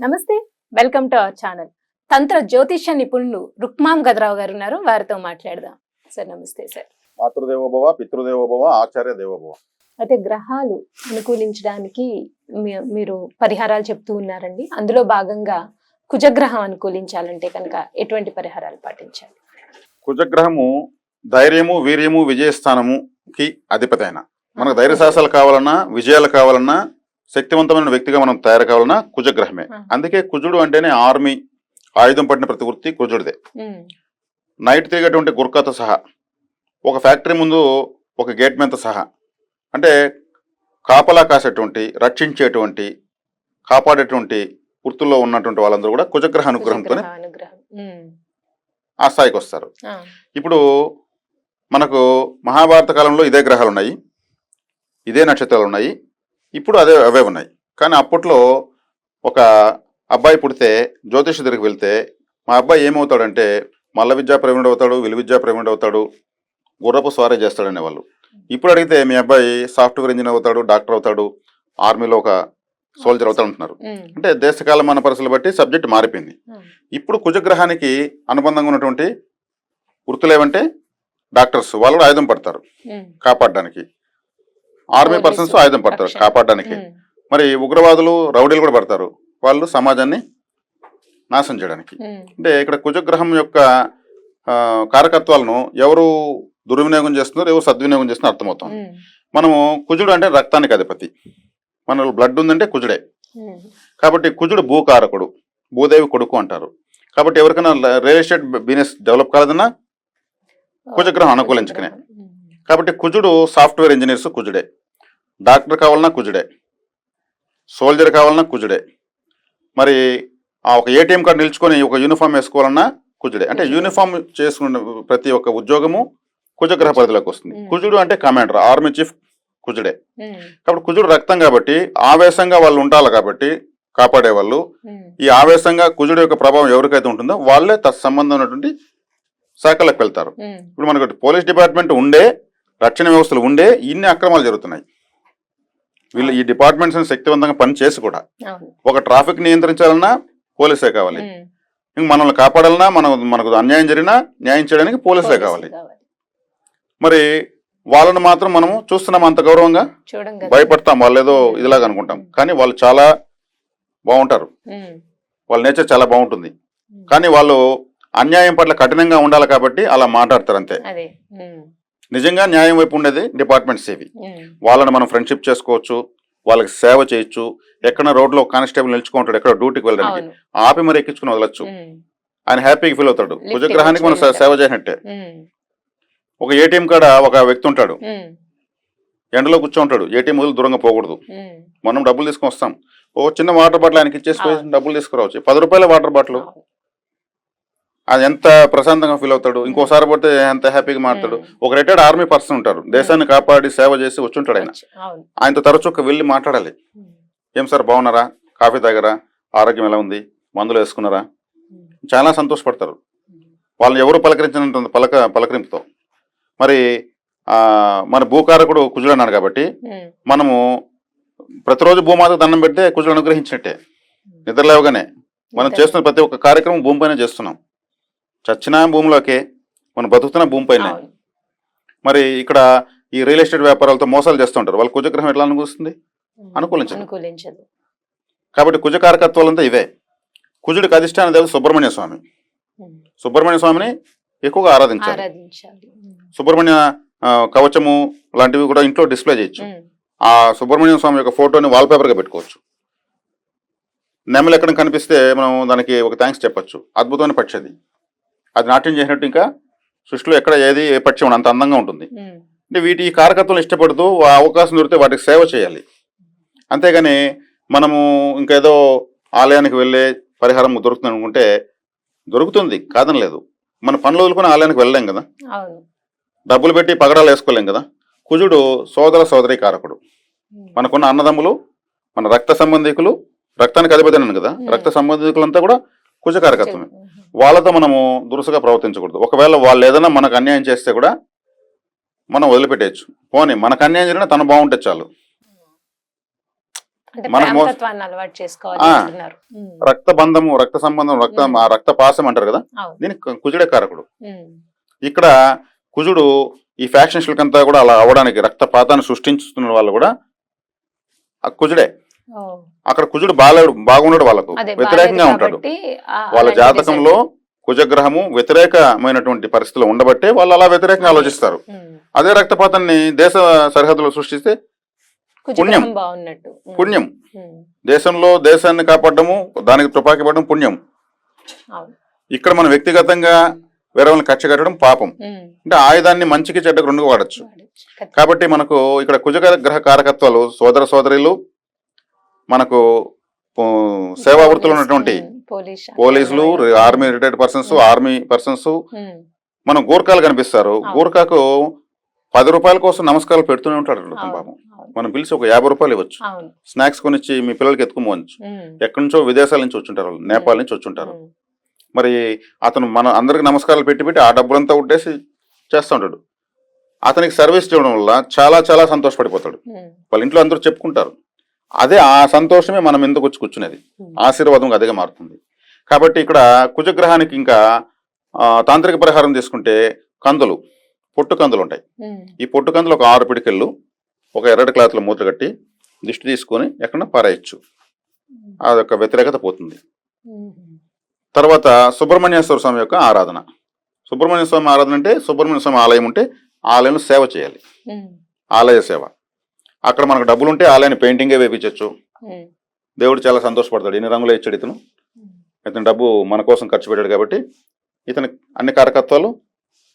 నమస్తే welcome to our channel. తంత్ర జ్యోతిష నిపుణులు రుక్మాం గదరావు గారు ఉన్నారు వారితో మాట్లాడదాం. సార్ నమస్తే సార్. మాతృదేవోభవ పితృదేవోభవ ఆచార్య దేవోభవ. అయితే గ్రహాలు అనుకూలించడానికి మీరు పరిహారాలు చెప్తూ ఉన్నారండి. అందులో భాగంగా కుజగ్రహం అనుకూలించాలంటే కనుక ఎటువంటి పరిహారాలు పాటించాలి? కుజగ్రహము ధైర్యము వీర్యము విజయస్థానముకి అధిపతి అయిన మనకు ధైర్య సాహసాలు కావాలన్నా విజయాలు కావాలన్నా శక్తివంతమైన వ్యక్తిగా మనం తయారు కావాలన్నా కుజగ్రహమే. ఆ. అందుకే కుజుడు అంటేనే ఆర్మీ ఆయుధం పట్టిన ప్రతి వృత్తి కుజుడిదే. ఉమ్, నైట్ తిరిగేటువంటి గుర్కతో సహా ఒక ఫ్యాక్టరీ ముందు ఒక గేట్ మీద సహా అంటే కాపలా కాసేటువంటి రక్షించేటువంటి కాపాడేటువంటి వృత్తుల్లో ఉన్నటువంటి వాళ్ళందరూ కూడా కుజగ్రహ అనుగ్రహంతోనే కుజగ్రహ అనుగ్రహం. ఉమ్, ఆ స్థాయికి వస్తారు. ఇప్పుడు మనకు మహాభారత కాలంలో ఇదే గ్రహాలు ఉన్నాయి ఇదే నక్షత్రాలు ఉన్నాయి ఇప్పుడు అదే అవే ఉన్నాయి. కానీ అప్పట్లో ఒక అబ్బాయి పుడితే జ్యోతిష దగ్గరికి వెళ్తే మా అబ్బాయి ఏమవుతాడంటే మల్ల విద్యా ప్రవీణుడు అవుతాడు విలు విద్యా ప్రవీణుడు అవుతాడు గుర్రపు స్వారీ చేస్తాడనే వాళ్ళు ఇప్పుడు అడిగితే మీ అబ్బాయి సాఫ్ట్వేర్ ఇంజనీర్ అవుతాడు డాక్టర్ అవుతాడు ఆర్మీలో ఒక సోల్జర్ అవుతాడు అంటున్నారు. అంటే దేశకాలమాన పరిస్థితులు బట్టి సబ్జెక్ట్ మారిపోయింది. ఇప్పుడు కుజగ్రహానికి అనుబంధంగా ఉన్నటువంటి వృత్తులు ఏమంటే డాక్టర్స్ వాళ్ళు కూడా ఆయుధం పడతారు. కాపాడడానికి. ఆర్మీ పర్సన్స్ ఆయుధం పడతారు. కాపాడడానికి. మరి ఉగ్రవాదులు రౌడీలు కూడా పడతారు. వాళ్ళు సమాజాన్ని నాశనం చేయడానికి. అంటే ఇక్కడ కుజగ్రహం యొక్క కారకత్వాలను ఎవరు దుర్వినియోగం చేస్తున్నారు ఎవరు సద్వినియోగం చేస్తున్నారు అర్థమవుతాం మనము కుజుడు అంటే రక్తానికి అధిపతి. మన బ్లడ్ ఉందంటే కుజుడే. కాబట్టి కుజుడు భూకారకుడు భూదేవి కొడుకు అంటారు. కాబట్టి ఎవరికైనా రియల్ ఎస్టేట్ బిజినెస్ డెవలప్ కాలేదన్నా కుజగ్రహం అనుకూలించుకునే. కాబట్టి కుజుడు సాఫ్ట్వేర్ ఇంజనీర్స్ కుజుడే. డాక్టర్ కావాలన్నా కుజుడే సోల్జర్ కావాలన్నా కుజుడే. మరి ఆ ఒక ఏటీఎం కార్డు నిల్చుకొని ఒక యూనిఫామ్ వేసుకోవాలన్నా కుజుడే. అంటే. యూనిఫామ్ చేసుకున్న ప్రతి ఒక్క ఉద్యోగము కుజగ్రహ పరిధిలోకి వస్తుంది. కుజుడు అంటే కమాండర్ ఆర్మీ చీఫ్ కుజుడే. కాబట్టి కుజుడు రక్తం కాబట్టి ఆవేశంగా వాళ్ళు ఉండాలి కాబట్టి కాపాడే వాళ్ళు ఈ ఆవేశంగా కుజుడు యొక్క ప్రభావం ఎవరికైతే ఉంటుందో వాళ్ళే తత్సంబంధం ఉన్నటువంటి శాఖలకు వెళ్తారు. ఇప్పుడు మనకు పోలీస్ డిపార్ట్మెంట్ ఉండే రక్షణ వ్యవస్థలు ఉండే ఇన్ని అక్రమాలు జరుగుతున్నాయి. వీళ్ళు ఈ డిపార్ట్మెంట్స్ శక్తివంతంగా పని చేసి కూడా ఒక ట్రాఫిక్ నియంత్రించాలన్నా పోలీసే కావాలి. మనల్ని కాపాడాలన్నా మనకు మనకు అన్యాయం జరిగినా న్యాయం చేయడానికి పోలీసులే పోలీసులు కావాలి. మరి వాళ్ళని మాత్రం మనం చూస్తున్నాం అంత గౌరవంగా? భయపడతాం వాళ్ళు ఏదో ఇదిలాగా అనుకుంటాం. కానీ వాళ్ళు చాలా బాగుంటారు. వాళ్ళ నేచర్ చాలా బాగుంటుంది. కానీ వాళ్ళు అన్యాయం పట్ల కఠినంగా ఉండాలి కాబట్టి అలా మాట్లాడతారు అంతే. నిజంగా న్యాయం వైపు ఉండేది డిపార్ట్మెంట్స్ ఇవి ఉమ్, వాళ్ళని మనం ఫ్రెండ్షిప్ చేసుకోవచ్చు వాళ్ళకి సేవ చేయొచ్చు ఎక్కడ రోడ్లో కానిస్టేబుల్ నిల్చుకుంటాడు ఎక్కడ డ్యూటీకి వెళ్ళడానికి ఆపి మరి ఎక్కించుకుని వదలొచ్చు. ఉమ్, ఆయన హ్యాపీగా ఫీల్ అవుతాడు. Lift కుజగ్రహానికి మనం సేవ చేసినట్టే. ఉమ్, ఒక ఏటీఎం కాడ ఒక వ్యక్తి ఉంటాడు. ఉమ్, ఎండలో కూర్చోంటాడు. ఏటీఎం వదిలి దూరంగా పోకూడదు. మనం డబ్బులు తీసుకొని వస్తాం ఓ చిన్న వాటర్ బాటిల్ ఆయనకి ఇచ్చేసి. డబ్బులు తీసుకురావచ్చు. పది రూపాయల వాటర్ బాటిల్. అది ఎంత ప్రశాంతంగా ఫీల్ అవుతాడు. ఇంకోసారి పోతే ఎంత హ్యాపీగా మారుతాడు. ఒక రిటైర్డ్ ఆర్మీ పర్సన్ ఉంటారు దేశాన్ని కాపాడి సేవ చేసి వచ్చుంటాడు ఆయన. ఆయనతో తరచు వెళ్ళి మాట్లాడాలి. ఏం సార్ బాగున్నారా? కాఫీ తాగారా? ఆరోగ్యం ఎలా ఉంది? మందులు వేసుకున్నారా? చాలా సంతోషపడతారు. వాళ్ళని ఎవరు పలకరించినంత పలక పలకరింపుతో. మరి ఆ, మన భూకారకుడు కుజుడు అన్నాడు కాబట్టి మనము ప్రతిరోజు భూమాతకు దండం పెడితే కుజుడు అనుగ్రహించినట్టే. నిద్రలేవగానే మనం. చేస్తున్న ప్రతి ఒక్క కార్యక్రమం భూమిపైన చేస్తున్నాం. చచ్చిన భూమిలోకే మనం బతుకుతున్న భూమిపైన. మరి ఇక్కడ ఈ రియల్ ఎస్టేట్ వ్యాపారాలతో మోసాలు చేస్తుంటారు. వాళ్ళ కుజగ్రహం ఎట్లా అనుకూలిస్తుంది అనుకూలించదు. అనుకూలించదు. కాబట్టి కుజ కారకత్వాలంతా ఇవే. కుజుడికి అధిష్టాన దేవత సుబ్రహ్మణ్య స్వామి. సుబ్రహ్మణ్య స్వామిని ఎక్కువగా ఆరాధించాలి. సుబ్రహ్మణ్య కవచము లాంటివి కూడా ఇంట్లో డిస్ప్లే చేయొచ్చు. ఆ సుబ్రహ్మణ్య స్వామి యొక్క ఫోటోని వాల్పేపర్గా పెట్టుకోవచ్చు. నెమలు ఎక్కడ కనిపిస్తే మనం దానికి ఒక థ్యాంక్స్ చెప్పొచ్చు. అద్భుతమైన పక్షి అది అది నాట్యం చేసినట్టు ఇంకా సృష్టిలో ఎక్కడ ఏది ఏ పక్షి అంత అందంగా ఉంటుంది. అంటే వీటి ఈ కారకత్వం ఇష్టపడుతూ ఆ అవకాశం దొరికితే వాటికి సేవ చేయాలి. అంతేగాని మనము ఇంకేదో ఆలయానికి వెళ్ళే పరిహారం దొరుకుతుంది అనుకుంటే దొరుకుతుంది కాదని లేదు. మన పనులు వదులుకొని ఆలయానికి వెళ్ళలేం కదా. డబ్బులు పెట్టి పగడాలు వేసుకోలేం కదా. కుజుడు సోదర సోదరి కారకుడు. మనకున్న అన్నదమ్ములు మన రక్త సంబంధికులు రక్తానికి అధిపతి కదా. రక్త సంబంధికులంతా కూడా కుజకారకత్వమే. వాళ్ళతో మనము దురుసుగా ప్రవర్తించకూడదు. ఒకవేళ వాళ్ళు ఏదైనా మనకు అన్యాయం చేస్తే కూడా మనం వదిలిపెట్టేయచ్చు. పోనీ మనకు అన్యాయం జరిగినా తను బాగుంటే చాలు. రక్త బంధము రక్త సంబంధం రక్త రక్త పాసం అంటారు కదా? దీనికి కుజుడే కారకుడు. ఇక్కడ కుజుడు ఈ ఫ్యాక్షన్ అంతా కూడా అలా అవడానికి రక్తపాతాన్ని సృష్టించుతున్న వాళ్ళు కూడా ఆ కుజుడే. అక్కడ కుజుడు బాలేడు బాగున్నాడు వాళ్ళకు. వ్యతిరేకంగా ఉంటాడు. వాళ్ళ జాతకంలో. కుజగ్రహము వ్యతిరేకమైనటువంటి పరిస్థితిలో ఉండబట్టే వాళ్ళు అలా వ్యతిరేకంగా ఆలోచిస్తారు. అదే రక్తపాతాన్ని దేశ సరిహద్దులో సృష్టిస్తే కుజగ్రహం పుణ్యం. ఉమ్, దేశంలో దేశాన్ని కాపాడము దానికి తుపాకీ పడడం పుణ్యం. ఇక్కడ మనం వ్యక్తిగతంగా వేరే వాళ్ళని కక్ష కట్టడం పాపం. అంటే ఆయుధాన్ని మంచికి చెడ్డకు రెండు వాడచ్చు. కాబట్టి మనకు ఇక్కడ కుజగ గ్రహ కారకత్వాలు సోదర సోదరులు మనకు సేవా వృత్తులు ఉన్నటువంటి పోలీసులు. Army retired persons army persons. Um, మనం గూర్ఖాలు కనిపిస్తారు. గూర్ఖాకు పది రూపాయల కోసం నమస్కారాలు పెడుతూనే ఉంటాడు అవును, మనం పిలిచి ఒక యాభై రూపాయలు ఇవ్వచ్చు. స్నాక్స్ కొనిచ్చి మీ పిల్లలకి ఎత్తుకోవచ్చు ఉమ్, ఎక్కడి నుంచో విదేశాల నుంచి వచ్చుంటారు వాళ్ళు నేపాల్ నుంచి వచ్చుంటారు. మరి అతను మన అందరికి నమస్కారాలు పెట్టి పెట్టి ఆ డబ్బులంతా ఉట్టేసి చేస్తూ ఉంటాడు. అతనికి సర్వీస్ చేయడం వల్ల చాలా చాలా సంతోషపడిపోతాడు. వాళ్ళ ఇంట్లో అందరూ చెప్పుకుంటారు. అదే ఆ సంతోషమే మనం ఎందుకు వచ్చి కూర్చునేది. ఆశీర్వాదం అదిగా మారుతుంది. కాబట్టి ఇక్కడ కుజగ్రహానికి ఇంకా తాంత్రిక పరిహారం తీసుకుంటే కందులు పొట్టు కందులు ఉంటాయి. ఈ పొట్టు కందులు ఒక ఆరు పిడికెళ్ళు ఒక ఎర్రటి క్లాత్లో మూత కట్టి దిష్టి తీసుకొని ఎక్కడ పారేయచ్చు. అదొక వ్యతిరేకత పోతుంది. తర్వాత సుబ్రహ్మణ్యేశ్వర స్వామి యొక్క ఆరాధన. సుబ్రహ్మణ్య స్వామి ఆరాధన అంటే సుబ్రహ్మణ్య స్వామి ఆలయం ఉంటే ఆలయంలో సేవ చేయాలి. ఆలయ సేవ. అక్కడ మనకు డబ్బులు ఉంటే ఆలయాన్ని పెయింటింగే వేపించవచ్చు దేవుడు చాలా సంతోషపడతాడు. ఎన్ని రంగులు ఇచ్చాడు ఇతను. ఇతను డబ్బు మన కోసం ఖర్చు పెట్టాడు కాబట్టి ఇతని అన్ని కారకత్వాలు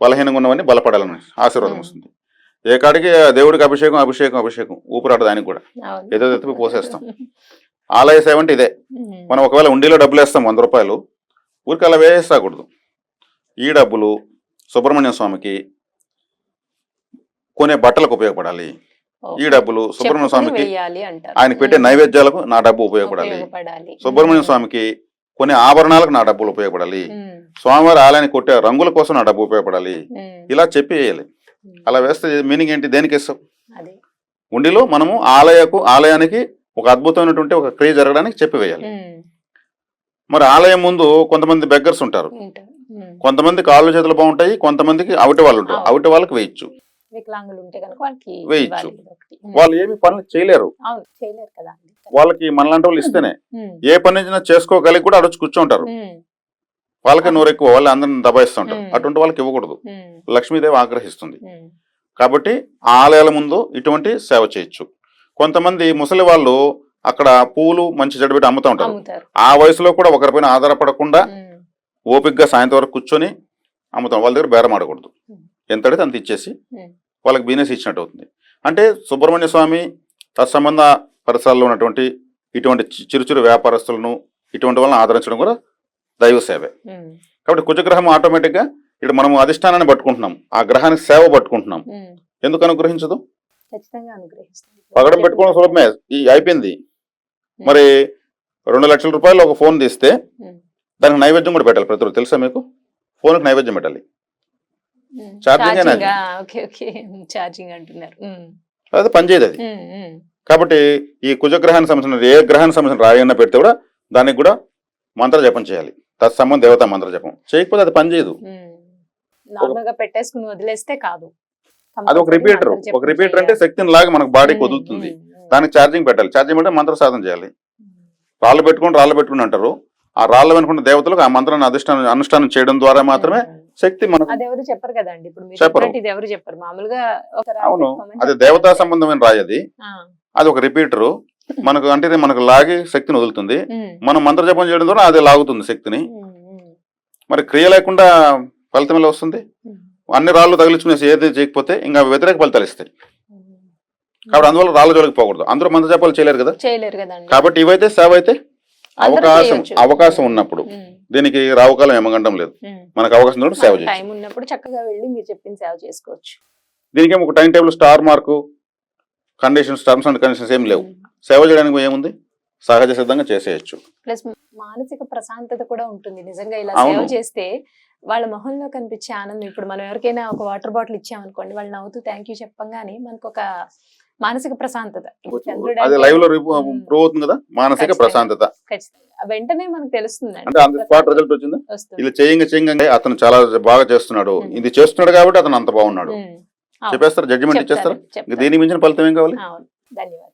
బలహీనంగా ఉన్నవన్నీ బలపడాలని ఆశీర్వాదం. వస్తుంది. ఏ కాడికి దేవుడికి అభిషేకం అభిషేకం అభిషేకం ఊపిరాట దానికి కూడా. ఏదో ఎత్తిపి పోసేస్తాం. ఆలయ సేవ అంటే ఇదే. మనం ఒకవేళ ఉండిలో డబ్బులు వేస్తాం వంద రూపాయలు ఊరికి అలా వేసేసాకూడదు ఈ డబ్బులు సుబ్రహ్మణ్య స్వామికి కొనే బట్టలకు ఉపయోగపడాలి. ఈ డబ్బులు సుబ్రహ్మణ్య స్వామికి ఆయనకి పెట్టే ఉమ్, నైవేద్యాలకు నా డబ్బు ఉపయోగపడాలి. సుబ్రహ్మణ్య ఉమ్, స్వామికి కొన్ని ఆభరణాలకు నా డబ్బులు ఉపయోగపడాలి. ఉమ్, స్వామివారి ఆలయానికి కొట్టే రంగుల కోసం నా డబ్బు ఉపయోగపడాలి. ఇలా చెప్పి వేయాలి. అలా వేస్తే మీనింగ్ ఏంటి? దేనికి ఇస్తాం అదే. ఉండిలో మనము ఆలయకు ఆలయానికి ఒక అద్భుతమైనటువంటి ఒక క్రియ జరగడానికి చెప్పి వేయాలి. మరి ఆలయం ముందు కొంతమంది బెగ్గర్స్ ఉంటారు. కొంతమంది కాళ్ళు చేతులు బాగుంటాయి కొంతమందికి అవిటి వాళ్ళు ఉంటారు. అవిటి వాళ్ళకి వేయచ్చు. వికలాంగులు ఉంటే కనుక వాళ్ళకి వేయచ్చు. వాళ్ళు ఏమి పనులు చేయలేరు. అవును చేయలేరు కదా. వాళ్ళకి మనలాంటి వాళ్ళు ఇస్తేనే. ఏ పని చేసుకోగలిగి కూడా అడొచ్చి కూర్చుంటారు. వాళ్ళకి నోరు ఎక్కువ వాళ్ళు అందరిని దబాయిస్తుంటారు. అటువంటి వాళ్ళకి ఇవ్వకూడదు. లక్ష్మీదేవి ఆగ్రహిస్తుంది. కాబట్టి ఆ ఆలయాల ముందు ఇటువంటి సేవ చేయొచ్చు. కొంతమంది ముసలి వాళ్ళు అక్కడ పూలు మంచి జడబెట్టి అమ్ముతూ ఉంటారు. ఆ వయసులో కూడా ఒకరిపైన ఆధారపడకుండా ఓపికగా సాయంత్రం వరకు కూర్చొని అమ్ముతాం. వాళ్ళ దగ్గర బేరం ఆడకూడదు. ఎంత అడిగితే అంత ఇచ్చేసి ఉమ్, వాళ్ళకి బిజినెస్ ఇచ్చినట్టు అవుతుంది. అంటే సుబ్రహ్మణ్య స్వామి తత్సంబంధ పరిసరాల్లో ఉన్నటువంటి ఇటువంటి చి- చిరు చిరు వ్యాపారస్తులను ఇటువంటి వాళ్ళని ఆదరించడం కూడా దైవ సేవే. ఉమ్, కాబట్టి కుజగ్రహం ఆటోమేటిక్గా ఇక్కడ మనం అధిష్టానాన్ని పట్టుకుంటున్నాం. ఆ గ్రహానికి సేవ పట్టుకుంటున్నాం. ఉమ్. ఎందుకు అనుగ్రహించదు? పగడం పెట్టుకోవడం సులభమే. ఈ అయిపోయింది. మరి రెండు లక్షల రూపాయలు ఒక ఫోన్ తీస్తే దానికి నైవేద్యం కూడా పెట్టాలి. ప్రతి రోజు తెలుసా మీకు? ఫోన్కి నైవేద్యం పెట్టాలి. Charging okay okay. ఛార్జింగ్ అంటున్నారు. అదే పనిచేయదు అది కాబట్టి ఈ కుజగ్రహానికి సంబంధించిన ఏ గ్రహానికి సంబంధించిన రాయన్న పెడితే కూడా దానికి కూడా మంత్ర జపం చేయాలి తత్సంబంధ దేవతా మంత్ర జపం చేయకపోతే అది పనిచేయదు ఉమ్. నార్మల్గా పెట్టేసుకుని వదిలేస్తే కాదు. అది ఒక రిపీటర్. ఒక రిపీటర్ అంటే శక్తిని లాగా మనకు బాడీకి వదులుతుంది దానికి ఛార్జింగ్ పెట్టాలి. ఛార్జింగ్ పెడితే మంత్ర సాధన చేయాలి రాళ్ళు పెట్టుకుని రాళ్ళు పెట్టుకుని అంటారు. ఆ రాళ్ళు వెనుకున్న దేవతలకు ఆ మంత్రాన్ని అధిష్టానం అనుష్ఠానం చేయడం ద్వారా మాత్రమే శక్తి మనకు అది ఎవరు చెప్పరు కదండి. ఇప్పుడు మీరు చెప్పరు. చెప్పినట్టు ఇది ఎవరు చెప్పరు. మామూలుగా ఒక అవును. అది. దేవతా సంబంధమైన రాయి అది ఆ, అది ఒక రిపీటరు మనకు అంటే ఇది మనకు లాగి శక్తిని వదులుతుంది. ఉమ్, మనం మంత్ర జపం చేయడం ద్వారా అది లాగుతుంది శక్తిని. ఉమ్, ఉమ్, మరి క్రియ లేకుండా ఫలితం ఎలా వస్తుంది? ఉమ్, అన్ని రాళ్ళు తగిలించుకునేసి ఏది చేయకపోతే ఇంకా వ్యతిరేక ఫలితాలు ఇస్తాయి. ఉమ్. కాబట్టి అందువల్ల రాళ్ళ జోలికి పోకూడదు. అందరూ మంత్ర జపాలు చేయలేరు కదా? చేయలేరు కదండి. కాబట్టి ఇవైతే సేవ అయితే అవకాశం. అవకాశం ఉన్నప్పుడు. దీనికి రావుకాలం ఏమగండం లేదు. మనకు అవకాశం ఉన్నప్పుడు సేవ టైం ఉన్నప్పుడు చక్కగా వెళ్ళి మీరు చెప్పిన సేవ చేసుకోవచ్చు. దీనికి ఏమో ఒక time table star mark conditions terms and conditions ఏం లేవు. సేవ చేయడానికి ఏముంది? సహజ సిద్ధంగా చేసేయచ్చు. ప్లస్ మానసిక ప్రశాంతత కూడా ఉంటుంది. నిజంగా ఇలా. సేవ చేస్తే వాళ్ళ మొహంలో కనిపించే ఆనందం. ఇప్పుడు మనం ఎవరికైనా ఒక వాటర్ బాటిల్ ఇచ్చామనుకోండి వాళ్ళు నవ్వుతూ థ్యాంక్ యూ చెప్పంగానే మనకు ఒక మానసిక ప్రశాంతత. అదే లైవ్లో ప్రూవ్ అవుతుంది కదా? మానసిక. ప్రశాంతత. వెంటనే మనకు తెలుస్తుందండి. అంటే అంత స్పాట్ రిజల్ట్ వచ్చిందా? ఇలా చేయంగా చేయంగా అతను చాలా బాగా చేస్తున్నాడు. ఇది చేస్తున్నాడు కాబట్టి అతను అంత బాగున్నాడు. చెప్పేస్తారు? జడ్జిమెంట్ ఇచ్చేస్తారు. దీనికి మించిన ఫలితం ఏం కావాలి? ధన్యవాదాలు.